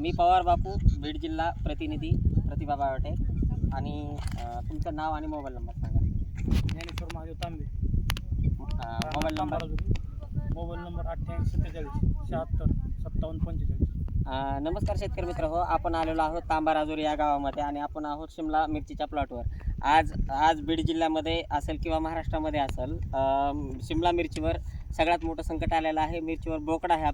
मी पवार बापू बीड जिल्हा प्रतिनिधी प्रतिभा बावटे. आणि तुमचं नाव आणि मोबाईल नंबर सांगा. Dnyaneshwar Mahadev Tambe. Mobile number? Mobile number अठ्ठ्याऐंशी सत्तेचाळीस शहात्तर सत्तावन्न पंचेचाळीस. नमस्कार शेतकरी मित्र हो आपण आलेलो आहोत तांबा राजुरी या गावामध्ये आणि आपण आहोत शिमला मिरचीच्या प्लॉटवर. आज आज बीड जिल्ह्यामध्ये असेल किंवा महाराष्ट्रामध्ये असेल शिमला मिरचीवर सगळ्यात मोठं संकट आलेलं आहे. मिरचीवर बोकडा ह्या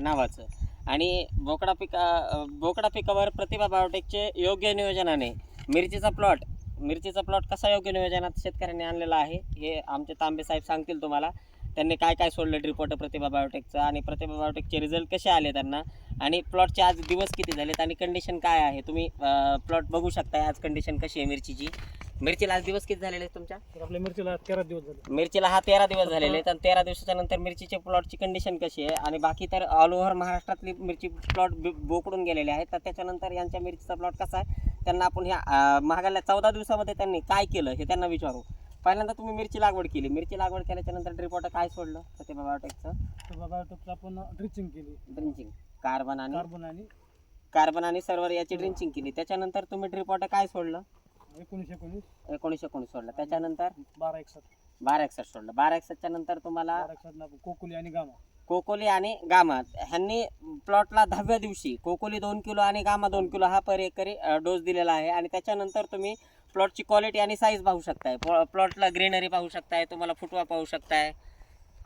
नावाचं. आणि बोकडा पिका बोकडा पिकावर प्रतिभा बायोटेकचे योग्य नियोजनाने मिरचीचा प्लॉट मिरचीचा प्लॉट कसा योग्य नियोजनात शेतकऱ्यांनी आणलेला आहे हे आमचे तांबे साहेब सांगतील तुम्हाला. त्यांनी काय काय सोडलं रिपोर्ट प्रतिभा बायोटेकचं आणि प्रतिभा बायोटेकचे रिझल्ट कसे आले त्यांना आणि प्लॉटचे आज दिवस किती झालेत आणि कंडिशन काय आहे? तुम्ही प्लॉट बघू शकताय आज कंडिशन कशी आहे मिरचीची. मिरचीला आज दिवस किती झालेले आहेत तुमच्या? तर आपल्या मिरचीला तेरा दिवस झाले. मिरचीला हा तेरा दिवस झालेले आहेत आणि तेरा दिवसाच्या नंतर मिरचीच्या प्लॉटची कंडिशन कशी आहे? आणि बाकी तर ऑल ओव्हर महाराष्ट्रातली मिरची प्लॉट बोकडून गेलेले आहेत. तर त्याच्यानंतर यांच्या मिरचीचा प्लॉट कसा आहे? त्यांना आपण ह्या अं, मागाल्या चौदा दिवसामध्ये त्यांनी काय केलं हे त्यांना विचारू. पहिल्यांदा तुम्ही मिरची लागवड केली. मिरची लागवड केल्याच्यानंतर रिपोर्ट काय सोडलं? प्रतिभा बायोटेकचं तर बाबा आपण ड्रिचिंग केली. ड्रिंचिंग कार्बन आणि? कार्बन आणि? कार्बन आणि सर्वर याची ड्रिंचिंग केली. त्याच्यानंतर तुम्ही रिपोर्ट काय सोडलं? एकोणीस एकोणीस. एकोणीसशे एकोणीस सोडलं. त्याच्यानंतर? बारा एकसष्ट. बारा एकसष्ट सोडलं. बारा एकसष्टच्या नंतर तुम्हाला बारा एकसष्ट आपण कोकुली आणि गामा. कोकोली आणि गामा. ह्यांनी प्लॉटला दहाव्या दिवशी कोकोली दोन किलो आणि गामा दोन किलो हा पर एकरी डोस दिलेला आहे. आणि त्याच्यानंतर तुम्ही प्लॉटची क्वालिटी आणि साईज पाहू शकताय. प्लॉटला ग्रीनरी पाहू शकताय तुम्हाला फुटवा पाहू शकताय.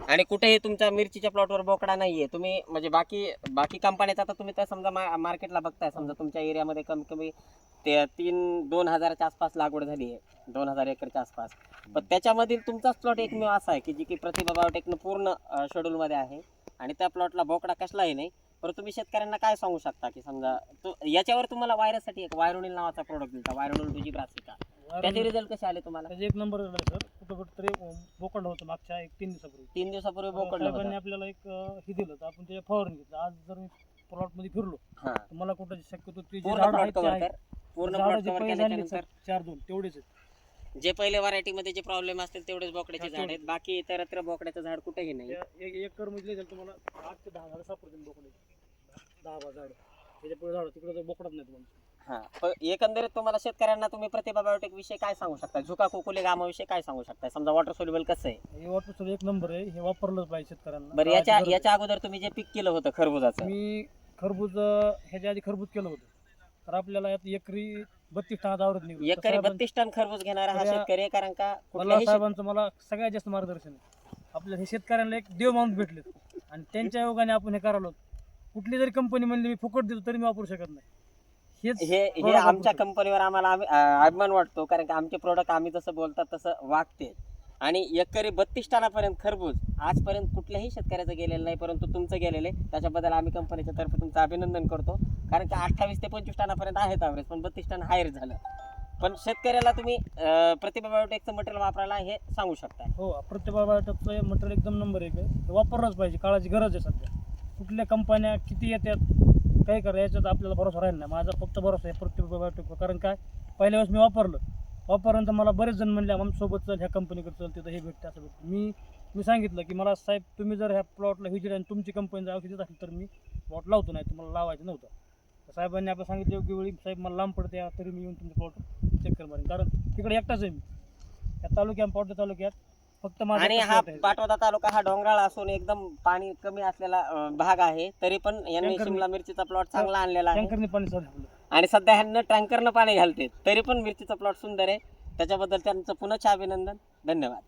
आणि कुठेही तुमच्या मिरचीच्या प्लॉटवर बोकडा नाहीये. तुम्ही म्हणजे बाकी बाकी कंपन्याचा आता तुम्ही तर समजा मा मार्केटला बघताय समजा तुमच्या एरियामध्ये कमी कमी ते तीन दोन हजाराच्या आसपास लागवड झाली आहे दोन हजार एकरच्या आसपास. पण त्याच्यामधील तुमचाच प्लॉट एकमेव असा आहे की जी की प्रतिभा बायोटेकनं पूर्ण शेड्यूलमध्ये आहे. आणि त्या प्लॉटला बोकडा कसलाही नाही. पण तुम्ही शेतकऱ्यांना काय सांगू शकता की समजा तो याच्यावर तुम्हाला व्हायरससाठी एक वायरोनिल नावाचा प्रोडक्ट दिला वायरोनिल तुझी ब्रासिका त्याचे रिझल्ट कसे आले तुम्हाला? त्याचे एक नंबर झाला सर कुठं कुठं तरी बोकड होतं मागच्या एक तीन दिवसापूर्वी. तीन दिवसापूर्वी बोकडलं साहेबांनी होतं आपल्याला एक अं, हे दिलं तर आपण त्याच्या फवारणी घेतलं. आज जर मी प्लॉटमध्ये फिरलो हां. तर मला कुठं शक्यतो ते जे पूर्ण झाडं प्लॉट आहेत ते कव्हर आहेत. कर. पूर्ण झाडं प्लॉट जे कव्हर पहिले सर, चार दोन तेवढेच आहेत. जे पहिले व्हरायटीमध्ये जे प्रॉब्लेम असतील तेवढेच बोकड्याचे झाड आहेत. बाकी इतरत्र बोकड्याचं झाड कुठेही नाही. त्या एक एकरमध्ये जाईल तुम्हाला. आठ ते दहा झाडं सापडतील बोकडे दहा बारा झाडं. त्याच्या पुढे झाडं तिकडे तर बोकडत नाही तुम्हाला हा. एकंदरीत तुम्हाला शेतकऱ्यांना तुम्ही प्रतिभा बायोटेक विषयी काय सांगू शकता? झुका कोकुले गामाविषयी काय सांगू शकता? समजा वॉटर सोल्युबल कसं आहे? हे सर एक नंबर आहे. हे वापरलंच पाहिजे शेतकऱ्यांना. बरं काळाची याच्या गरज. याच्या अगोदर तुम्ही जे पीक केलं होतं खरबुजाचं. मी खरबूज अं, ह्याच्या आधी खरबूज केलं होतं. तर आपल्याला यात एकरी बत्तीस टनात आवरत नाही एकरी बत्तीस टन खरबूज घेणारा हा तर शेतकरी आहे कारण का मला कुठल्याही शेत- साहेबांचं मला सगळ्यात जास्त मार्गदर्शन आहे. आपल्या हे शेतकऱ्यांना एक देव माणूस भेटले आणि त्यांच्या योगाने आपण हे करालो कुठली जरी कंपनी म्हणली मी फुकट देतो तरी मी वापरू शकत नाही. हेच हे हे आमच्या कंपनीवर आम्हाला आम्ही- अं, अभिमान वाटतो कारण की आमचे प्रोडक्ट आम्ही जसं बोलतात तसं वागते आणि एकरी बत्तीस टनापर्यंत खरबूज आजपर्यंत कुठल्याही शेतकऱ्याचं गेलेलं नाही परंतु तुमचं गेलेलं आहे. त्याच्याबद्दल आम्ही कंपनीच्या तर्फे तुमचं अभिनंदन करतो. कारण की अठ्ठावीस ते पंचवीस टनापर्यंत आहेत ॲव्हरेज पण बत्तीस टन हायर झालं. पण शेतकऱ्याला तुम्ही अं, प्रतिभा बायोटेकचं मटेरियल वापरायला हे सांगू शकता. हो प्रतिभा बायोटेकचं मटेरियल एकदम नंबर एक आहे. वापरलंच पाहिजे काळाची गरज आहे सध्या. कुठल्या कंपन्या किती येतात काही करा याच्यात आपल्याला भरोसा राहील नाही. माझा फक्त भरोसा आहे प्रत्येक बायोटेकवर कारण काय? पहिल्या वेळेस मी वापरलं. वापरल्यानंतर मला बरेच जण म्हणले आमच्यासोबत चल ह्या कंपनीकडे चल तिथं हे भेटतं असं भेटतं. मी मी सांगितलं की मला साहेब तुम्ही जर ह्या प्लॉटला व्हिजिट आणि तुमची कंपनी जर औषध असेल तर मी प्लॉट लावतो नाही तुम्हाला लावायचं नव्हतं. तर साहेबांनी आपल्याला सांगितलं योग्य वेळी साहेब मला लांब पडते तरी मी येऊन तुमचं प्लॉट चेक कर मारेन कारण तिकडे एकटाच आहे मी. या तालुक्यात पावटे तालुक्यात फक्त माझा आणि हा आहे. पाटोदा तालुका हा डोंगराळ असून एकदम पाणी कमी असलेला अं, भाग आहे. तरी पण यांनी टँकरने- शिमला मिरचीचा प्लॉट चांगला आणलेला आहे. टँकरने पाणी चालू आणि सध्या ह्यांना टँकरनं पाणी घालते तरी पण मिरचीचा प्लॉट सुंदर आहे. त्याच्याबद्दल त्यांचं पुनश्च अभिनंदन. धन्यवाद.